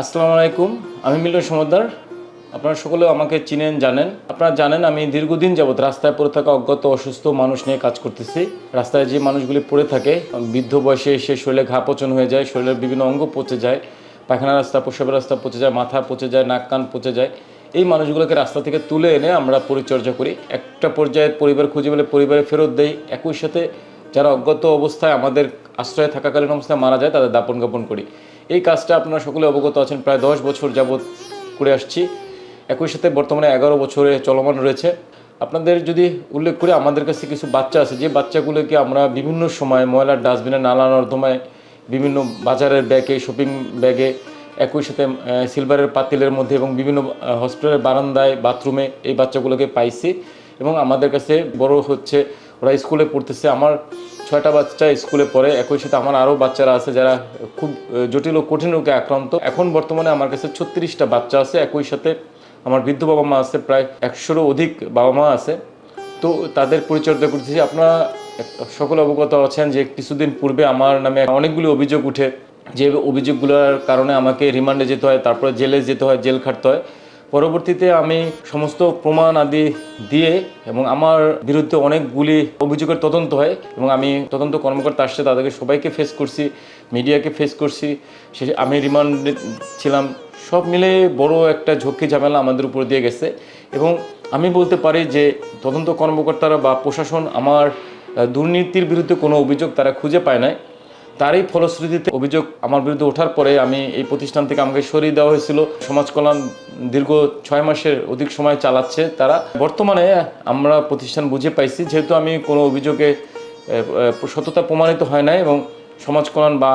আসসালামু আলাইকুম, আমি মিলন সমদ্দার। আপনারা সকলে আমাকে চিনেন, জানেন। আপনারা জানেন আমি দীর্ঘদিন যাবৎ রাস্তায় পড়ে থাকা অজ্ঞাত অসুস্থ মানুষ নিয়ে কাজ করতেছি। রাস্তায় যে মানুষগুলি পড়ে থাকে, বৃদ্ধ বয়সে এসে শরীরে ঘা পচন হয়ে যায়, শরীরের বিভিন্ন অঙ্গ পচে যায়, পায়খানা রাস্তা, প্রসাবের রাস্তা পচে যায়, মাথা পচে যায়, নাক কান পচে যায়। এই মানুষগুলোকে রাস্তা থেকে তুলে এনে আমরা পরিচর্যা করি। একটা পর্যায়ে পরিবার খুঁজে পেলে পরিবারে ফেরত দেই। একই সাথে যারা অজ্ঞাত অবস্থায় আমাদের আশ্রয়ে থাকাকালীন অবস্থায় মারা যায়, তাদের দাপন কাপন করি। এই কাজটা আপনারা সকলে অবগত আছেন, প্রায় দশ বছর যাবৎ করে আসছি। একই সাথে বর্তমানে এগারো বছরে চলমান রয়েছে। আপনাদের যদি উল্লেখ করে আমাদের কাছে কিছু বাচ্চা আছে, যে বাচ্চাগুলোকে আমরা বিভিন্ন সময় ময়লার ডাস্টবিনে নালা নর্দমায় বিভিন্ন বাজারের ব্যাগে, শপিং ব্যাগে, একই সাথে সিলভারের পাতিলের মধ্যে এবং বিভিন্ন হসপিটালের বারান্দায়, বাথরুমে এই বাচ্চাগুলোকে পাইছি। এবং আমাদের কাছে বড় হচ্ছে, ওরা স্কুলে পড়তেছে। আমার ছয়টা বাচ্চা স্কুলে পড়ে, একই সাথে আমার আরও বাচ্চারা আছে যারা খুব জটিল ও কঠিন রোগে আক্রান্ত। এখন বর্তমানে আমার কাছে ছত্রিশটা বাচ্চা আছে, একই সাথে আমার বৃদ্ধ বাবা মা আছে, প্রায় একশোরও অধিক বাবা মা আছে। তো তাদের পরিচর্যা করতেছি। আপনারা সকলে অবগত আছেন যে কিছুদিন পূর্বে আমার নামে অনেকগুলি অভিযোগ উঠে যে অভিযোগগুলোর কারণে আমাকে রিমান্ডে যেতে হয়, তারপরে জেলে যেতে হয়, জেল খাটতে হয়। পরবর্তীতে আমি সমস্ত প্রমাণ আদি দিয়ে এবং আমার বিরুদ্ধে অনেকগুলি অভিযোগের তদন্ত হয় এবং আমি তদন্ত কর্মকর্তা আসছে তাদেরকে সবাইকে ফেস করছি মিডিয়াকে ফেস করছি। সে আমি রিমান্ডে ছিলাম। সব মিলে বড় একটা ঝক্কি ঝামেলা আমাদের উপর দিয়ে গেছে এবং আমি বলতে পারি যে তদন্ত কর্মকর্তারা বা প্রশাসন আমার দুর্নীতির বিরুদ্ধে কোনো অভিযোগ তারা খুঁজে পায় নাই। তারই ফলশ্রুতিতে অভিযোগ আমার বিরুদ্ধে ওঠার পরে আমি এই প্রতিষ্ঠান থেকে আমাকে সরিয়ে দেওয়া হয়েছিল। সমাজ কল্যাণ দীর্ঘ ছয় মাসের অধিক সময় চালাচ্ছে তারা। বর্তমানে আমরা প্রতিষ্ঠান বুঝে পাইছি, যেহেতু আমি কোনো অভিযোগে সততা প্রমাণিত হয় নাই এবং সমাজ কল্যাণ বা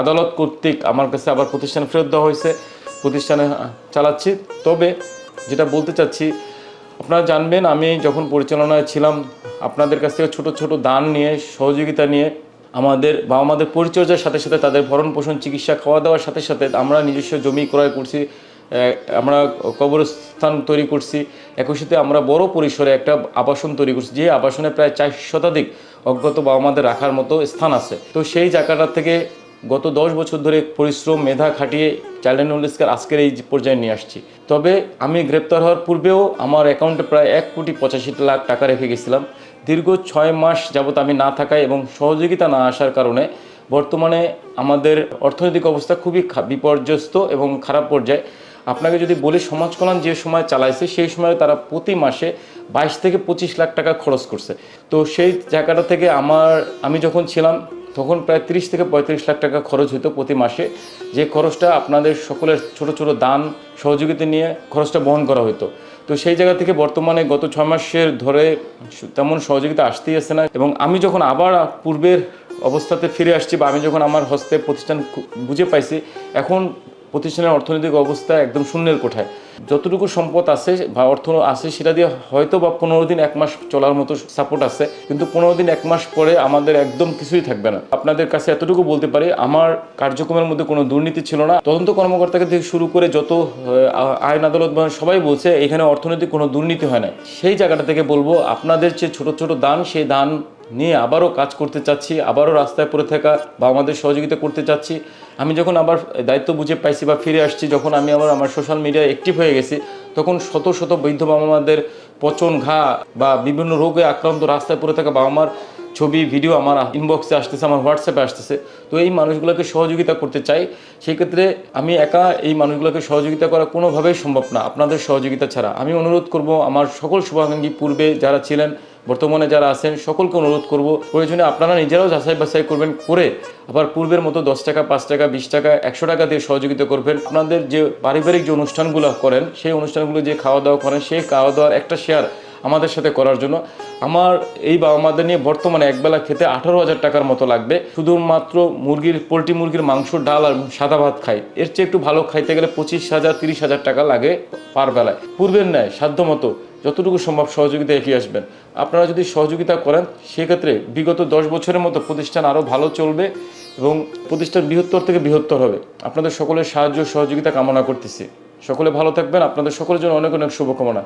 আদালত কর্তৃক আমার কাছে আবার প্রতিষ্ঠান ফেরত দেওয়া হয়েছে, প্রতিষ্ঠানে চালাচ্ছি। তবে যেটা বলতে চাচ্ছি, আপনারা জানবেন আমি যখন পরিচালনায় ছিলাম, আপনাদের কাছ থেকে ছোট ছোট দান নিয়ে, সহযোগিতা নিয়ে আমাদের বা আমাদের পরিচর্যার সাথে সাথে তাদের ভরণ পোষণ, চিকিৎসা, খাওয়া দাওয়ার সাথে সাথে আমরা নিজস্ব জমি ক্রয় করছি আমরা কবরস্থান তৈরি করছি। একই সাথে আমরা বড় পরিসরে একটা আবাসন তৈরি করছি, যে আবাসনে প্রায় চার শতাধিক অজ্ঞাত বাবা মাদের রাখার মতো স্থান আছে। তো সেই জায়গাটা থেকে গত দশ বছর ধরে পরিশ্রম, মেধা খাটিয়ে চাইল্ড অ্যান্ড আজকের এই পর্যায়ে নিয়ে আসছি। তবে আমি গ্রেপ্তার হওয়ার পূর্বেও আমার অ্যাকাউন্টে প্রায় এক কোটি পঁচাশি লাখ টাকা রেখে গেছিলাম। দীর্ঘ ছয় মাস যাবত আমি না থাকায় এবং সহযোগিতা না আসার কারণে বর্তমানে আমাদের অর্থনৈতিক অবস্থা খুবই বিপর্যস্ত এবং খারাপ পর্যায়ে। আপনাকে যদি বলি, সমাজ কল্যাণ যে সময় চালাইছে, সেই সময় তারা প্রতি মাসে বাইশ থেকে পঁচিশ লাখ টাকা খরচ করছে। তো সেই জায়গাটা থেকে আমার আমি যখন ছিলাম তখন প্রায় তিরিশ থেকে পঁয়ত্রিশ লাখ টাকা খরচ হতো প্রতি মাসে। যে খরচটা আপনাদের সকলের ছোট ছোট দান সহযোগিতা নিয়ে খরচটা বহন করা হতো। তো সেই জায়গা থেকে বর্তমানে গত ছ মাসের ধরে তেমন সহযোগিতা আসতেই আসছে না এবং আমি যখন আবার পূর্বের অবস্থাতে ফিরে আসছি বা আমি যখন আমার হস্তে প্রতিষ্ঠান বুঝে পাইছি, এখন প্রতিষ্ঠানের অর্থনৈতিক অবস্থা একদম শূন্যের কোঠায়। যতটুকু সম্পদ আছে বা অর্থ আছে সেটা দিয়ে হয়তো বা পনেরো দিন, এক মাস চলার মতো সাপোর্ট আছে, কিন্তু পনেরো দিন, এক মাস পরে আমাদের একদম কিছুই থাকবে না। আপনাদের কাছে এতটুকু বলতে পারি, আমার কার্যক্রমের মধ্যে কোনো দুর্নীতি ছিল না। তদন্ত কর্মকর্তাকে থেকে শুরু করে যত আইন আদালত সবাই বলছে, এখানে অর্থনৈতিক কোনো দুর্নীতি হয় না সেই জায়গাটা থেকে বলব, আপনাদের যে ছোট ছোট দান, সেই দান নিয়ে আবারও কাজ করতে চাচ্ছি, আবারও রাস্তায় পড়ে থাকা বা আমাদের সহযোগিতা করতে চাচ্ছি। আমি যখন আবার দায়িত্ব বুঝে পাইছি বা ফিরে আসছি, যখন আমি আবার আমার সোশ্যাল মিডিয়ায় অ্যাক্টিভ হয়ে গেছি, তখন শত শত বৃদ্ধ বাবা মাদের পচন ঘা বা বিভিন্ন রোগে আক্রান্ত রাস্তায় পড়ে থাকা বাবা মার ছবি ভিডিও আমার ইনবক্সে আসতেছে, আমার হোয়াটসঅ্যাপে আসতেছে। তো এই মানুষগুলোকে সহযোগিতা করতে চাই। সেই ক্ষেত্রে আমি একা এই মানুষগুলোকে সহযোগিতা করা কোনোভাবেই সম্ভব না, আপনাদের সহযোগিতা ছাড়া। আমি অনুরোধ করব আমার সকল শুভাকাঙ্ক্ষী পূর্বে যারা ছিলেন বর্তমানে যারা আছেন, সকলকে অনুরোধ করব, প্রয়োজনে আপনারা নিজেরাও যাচাই বাছাই করবেন করে আবার পূর্বের মতো দশ টাকা, পাঁচ টাকা, বিশ টাকা, একশো টাকা দিয়ে সহযোগিতা করবেন। আপনাদের যে পারিবারিক যে অনুষ্ঠানগুলো করেন, সেই অনুষ্ঠানগুলো যে খাওয়া দাওয়া করেন, সেই খাওয়া দাওয়ার একটা শেয়ার আমাদের সাথে করার জন্য। আমার এই বাবা মাদের নিয়ে বর্তমানে একবেলা খেতে আঠারো হাজার টাকার মতো লাগবে। শুধুমাত্র মুরগির, পোলট্রি মুরগির মাংস, ডাল আর সাদা ভাত খাই। এর চেয়ে একটু ভালো খাইতে গেলে পঁচিশ হাজার, তিরিশ হাজার টাকা লাগে পার বেলায়। পূর্বের ন্যায় সাধ্য মতো যতটুকু সম্ভব সহযোগিতা এগিয়ে আসবেন। আপনারা যদি সহযোগিতা করেন, সেক্ষেত্রে বিগত দশ বছরের মতো প্রতিষ্ঠান আরও ভালো চলবে এবং প্রতিষ্ঠান বৃহত্তর থেকে বৃহত্তর হবে। আপনাদের সকলের সাহায্য সহযোগিতা কামনা করতেছি। সকলে ভালো থাকবেন। আপনাদের সকলের জন্য অনেক অনেক শুভকামনা।